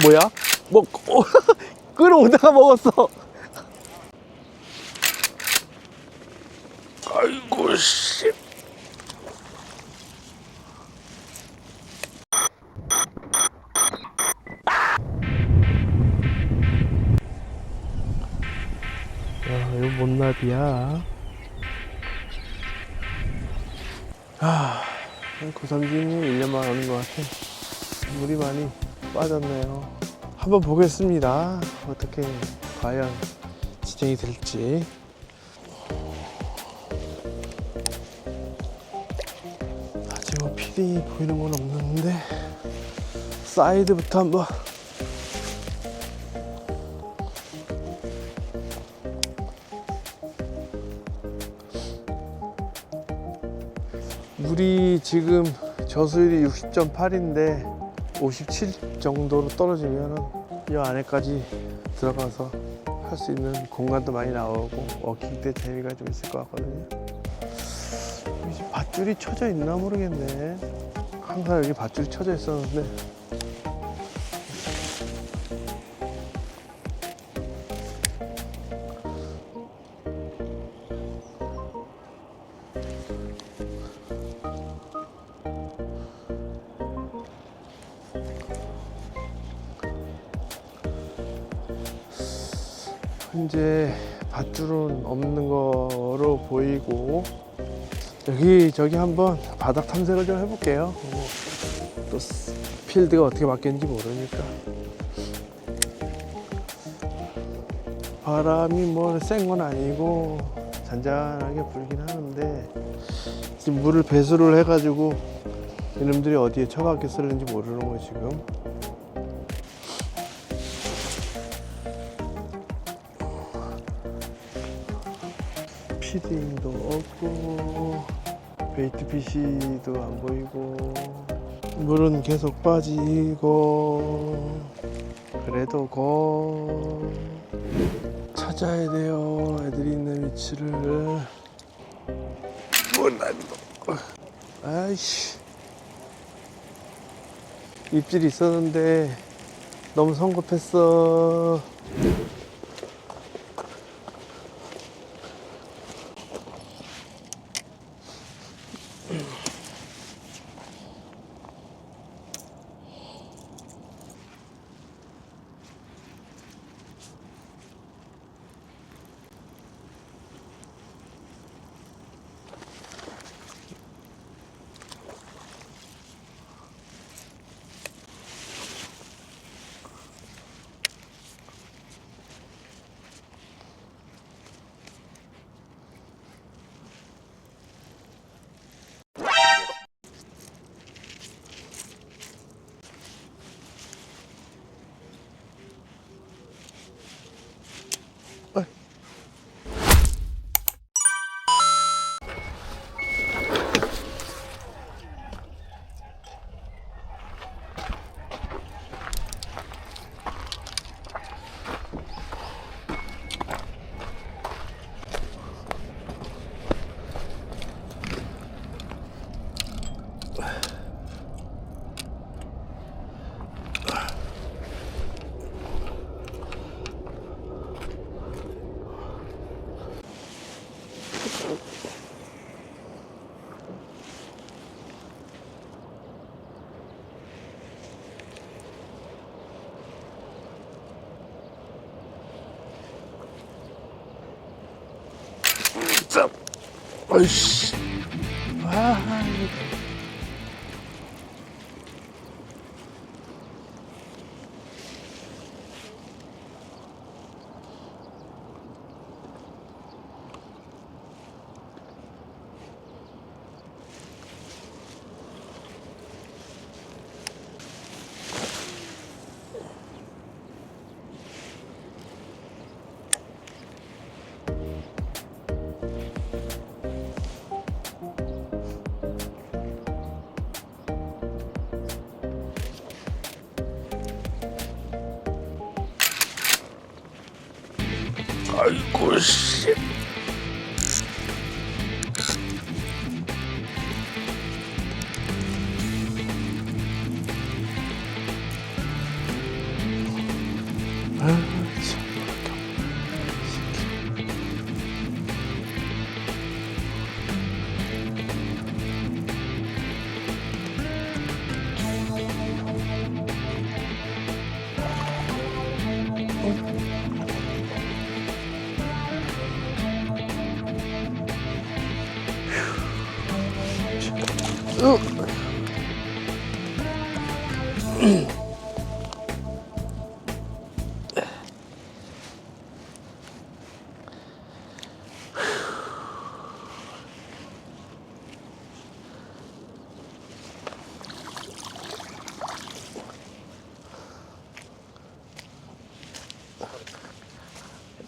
뭐야? 뭐 어, 끌어오다가 먹었어. 아이고 씨. 야, 이거 뭔 나비야? 아, 고삼진이 1년만 오는 것 같아. 물이 많이 빠졌네요. 한번 보겠습니다. 어떻게 과연 지정이 될지. 아직 뭐 필이 보이는 건 없는데 사이드부터 한번 물이 지금 저수율이 60.8인데 57 정도로 떨어지면은 이 안에까지 들어가서 할 수 있는 공간도 많이 나오고 워킹 때 재미가 좀 있을 것 같거든요. 밧줄이 쳐져 있나 모르겠네. 항상 여기 밧줄이 쳐져 있었는데 없는 거로 보이고 여기 저기 한번 바닥 탐색을 좀 해볼게요. 뭐, 또 스- 필드가 어떻게 바뀌는지 모르니까 바람이 뭐 센 건 아니고 잔잔하게 불긴 하는데 지금 물을 배수를 해가지고 이놈들이 어디에 처박혀 쓰는지 모르는 거 지금. 피딩도 없고 베이트 피시도 안 보이고 물은 계속 빠지고 그래도 거 찾아야 돼요 애들이 있는 위치를. 뭐난 아이씨. 입질이 있었는데 너무 성급했어 진짜 아이 씨아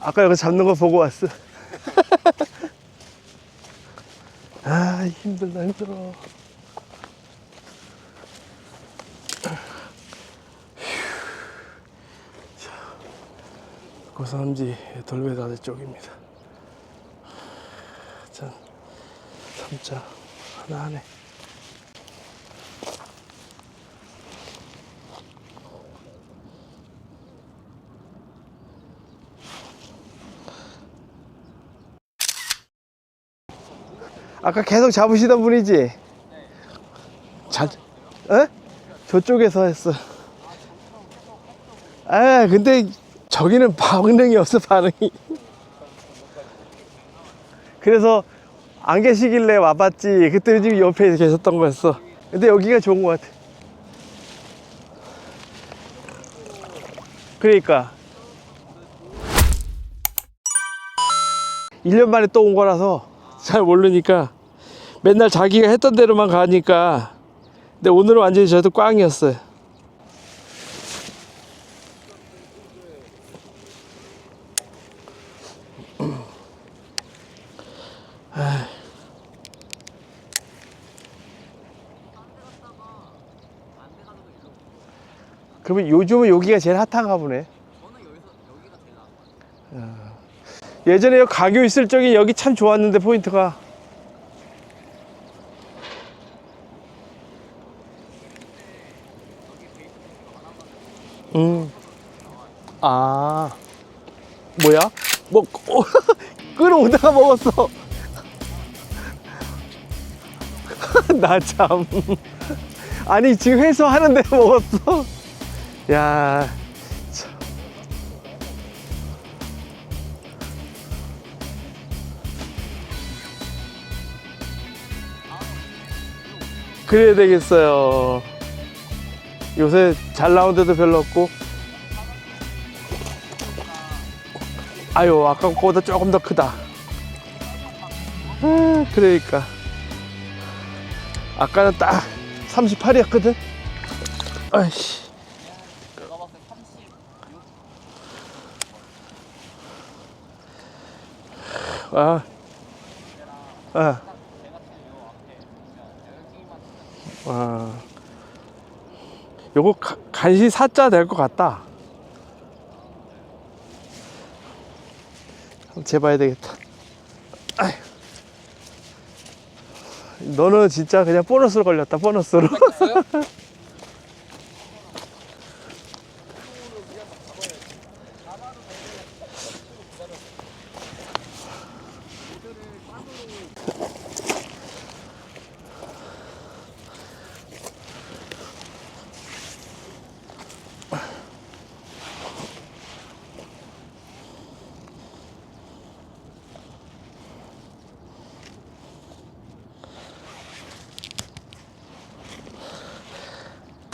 아까 여기 잡는 거 보고 왔어. 아, 힘들다, 힘들어. 고삼지 돌배다대 쪽입니다. 참 삼자 하나 하네. 아까 계속 잡으시던 분이지? 잘, 에? 저쪽에서 했어. 아, 근데 저기는 반응이 없어, 반응이. 그래서 안 계시길래 와봤지. 그때 지금 옆에 계셨던 거였어. 근데 여기가 좋은 것 같아. 그러니까. 1년 만에 또 온 거라서 잘 모르니까 맨날 자기가 했던 대로만 가니까 근데 오늘은 완전히 저도 꽝이었어요. 그러면 요즘은 여기가 제일 핫한가 보네. 예전에 여기 가교 있을 적에 여기 참 좋았는데 포인트가 음. 아. 뭐야? 뭐, 어, 끌어오다가 먹었어. 나 참. 아니, 지금 회수하는데 먹었어. 야. 참. 그래야 되겠어요. 요새 잘 나온 데도 별로 없고. 아유, 아까 거보다 조금 더 크다. 아, 그러니까. 아까는 딱 38이었거든. 아이씨. 아, 아. 아, 요거 가- 간신히 사자 될 것 같다. 한번 재봐야 되겠다. 아휴. 너는 진짜 그냥 보너스로 걸렸다, 보너스로.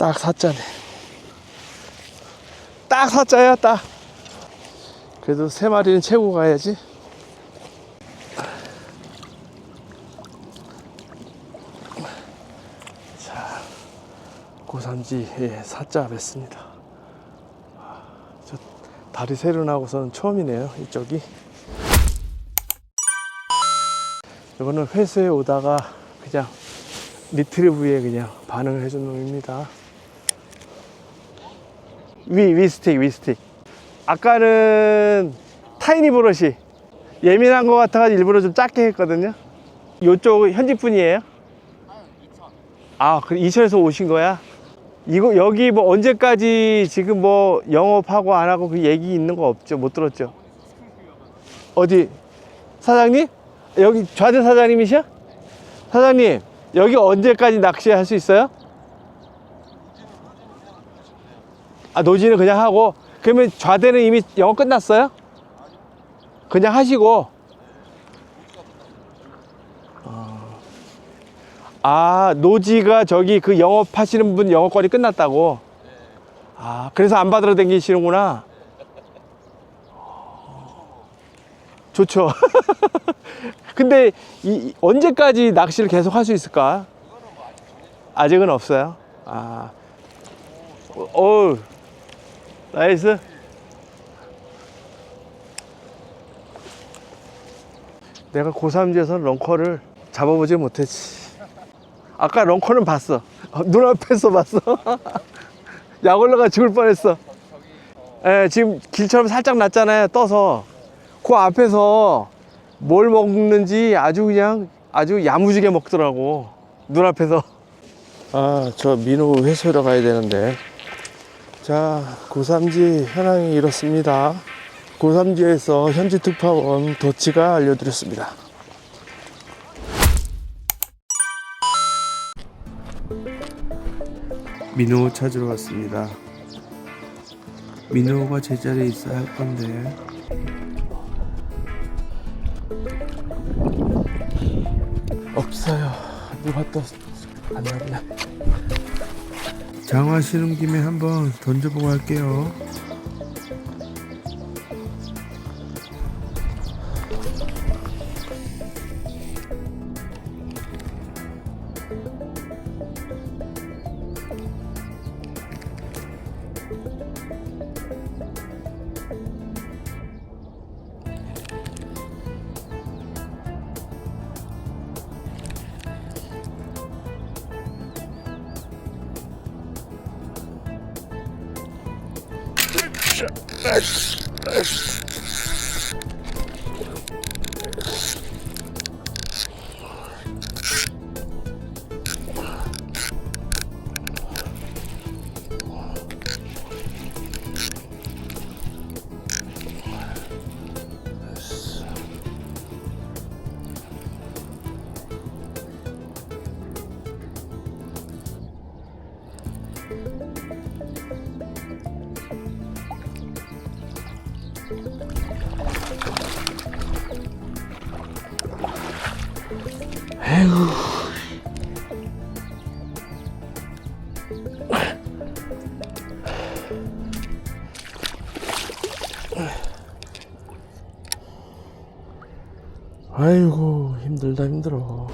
딱 사자네. 딱 사자야, 딱. 그래도 세 마리는 채고 가야지. 자, 고삼지에 사자 뵀습니다. 저 다리 세로 나고서는 처음이네요, 이쪽이. 이거는 회수해 오다가 그냥 리트리브에 그냥 반응을 해준 놈입니다. 위, 위 스틱, 위 스틱. 아까는 타이니 브러시. 예민한 것 같아가지고 일부러 좀 작게 했거든요. 요쪽 현지 분이에요? 아, 그 이천에서 오신 거야? 이거 여기 뭐 언제까지 지금 뭐 영업하고 안 하고 그 얘기 있는 거 없죠? 못 들었죠? 어디 사장님? 여기 좌대 사장님이셔? 사장님 여기 언제까지 낚시할 수 있어요? 아 노지는 그냥 하고 그러면 좌대는 이미 영업 끝났어요? 그냥 하시고 어. 아 노지가 저기 그 영업하시는 분 영업거리 끝났다고 아, 그래서 안 받으러 다니시는구나. 좋죠. 근데 이, 이- 언제까지 낚시를 계속 할 수 있을까? 아직은 없어요. 아, 어, 어우, 나이스. 내가 고3지에서 런커를 잡아보지 못했지. 아까 런커는 봤어. 어, 눈앞에서 봤어. 약 올라가 죽을 뻔했어. 예, 지금 길처럼 살짝 났잖아요. 떠서. 그 앞에서 뭘 먹는지 아주 그냥 아주 야무지게 먹더라고. 눈앞에서. 아, 저 민호 회수하러 가야 되는데. 자, 고3지 현황이 이렇습니다. 고3지에서 현지 특파원 도치가 알려드렸습니다. 민호 찾으러 왔습니다. 민호가 제자리에 있어야 할 건데. 없어요. 누가 또안 나오네. 장화시는 김에 한번 던져보고 할게요. Ash, Ash. 아이고 힘들다 힘들어.